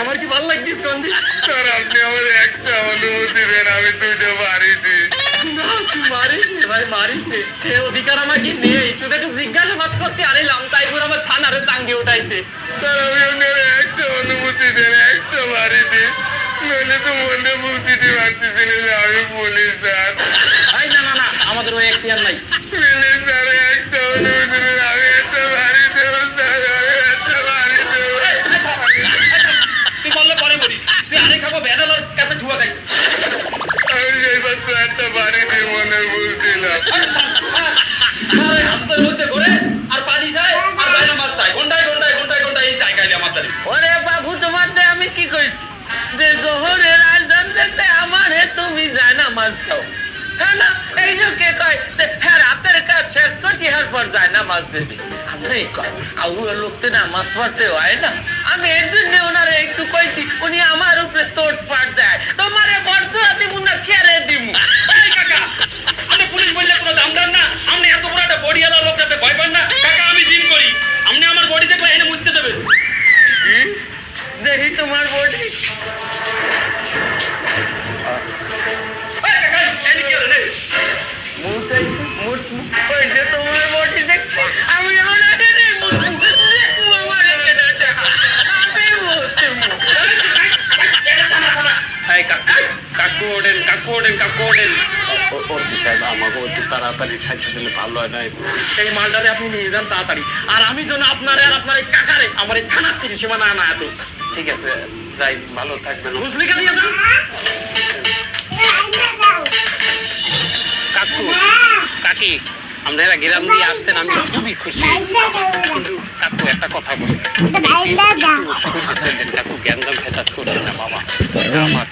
আমার কি ভালো লাগছে সন্ধি স্যার আপনি আমার একটা অনুমতি দেন আমি দুইটা বাড়িতে না তুই মারিস নে ভাই মারিস নে। সে অধিকার আমাকে নেই। তুই একটু জিজ্ঞাসাবাদ করতে আরিলাম তাই করে আমার থানারে চাঙ্গে উঠাইছে। স্যার আমি আপনার একটা অনুমতি দেন একটা বাড়িতে নইলে তো মনে দিতে পারতেছি না আমি পুলিশ স্যার। না না না আমাদের ওই এখতিয়ার নাই। তুই বেদালার কাছে ঠুয়া খাইছিস আমি একটা মনে মধ্যে ঘুরে আর পানি যায় আর বাইরে মাছ চাই ঘন্টায় ঘন্টায় ঘন্টায় ঘন্টায় এই জায়গায় আমার দাঁড়িয়ে ওরে বাবু তোমার আমি কি কইছি? যে জোহরের আজান দিতে আমারে তুমি জানা মাছ দাও। হ্যাঁ না এই যে কে কয় হ্যাঁ রাতের কাজ শেষ করছি হ্যাঁ পর যায় না মাছ দেবে। আমি কয় আউর লোকতে না মাছ পড়তে হয় না। আমি এর জন্য ওনারে একটু কইছি উনি আমার উপরে চোট পাট দেয়। তোমারে বর্ষা দিব না কেড়ে দিব আমি কাকা পুলিশ বললে কোনো দাম দেন না? আপনি এত বড় একটা বডি আলার লোক যাতে ভয় পান না? কাকা আমি জিম করি। আপনি আমার বডি দেখলে এনে মুছতে দেবেন। দেখি তোমার বডি। ওডেন ওসি সাহেব আমাকে একটু তাড়াতাড়ি সাহায্য দিলে ভালো হয় না এই মালটারে আপনি নিয়ে যান তাড়াতাড়ি। আর আমি যেন আপনারে আর আপনার এই কাকারে আমার এই থানার থেকে সীমানা না এত। ঠিক আছে যাই ভালো থাকবেন। বুঝলি কা যান। কাকু কাকি আপনারা গ্রাম দিয়ে আসছেন আমি খুবই খুশি। কিন্তু কাকু একটা কথা বলি। কাকু জ্ঞান ফেসাদ করছে না। বাবা আমার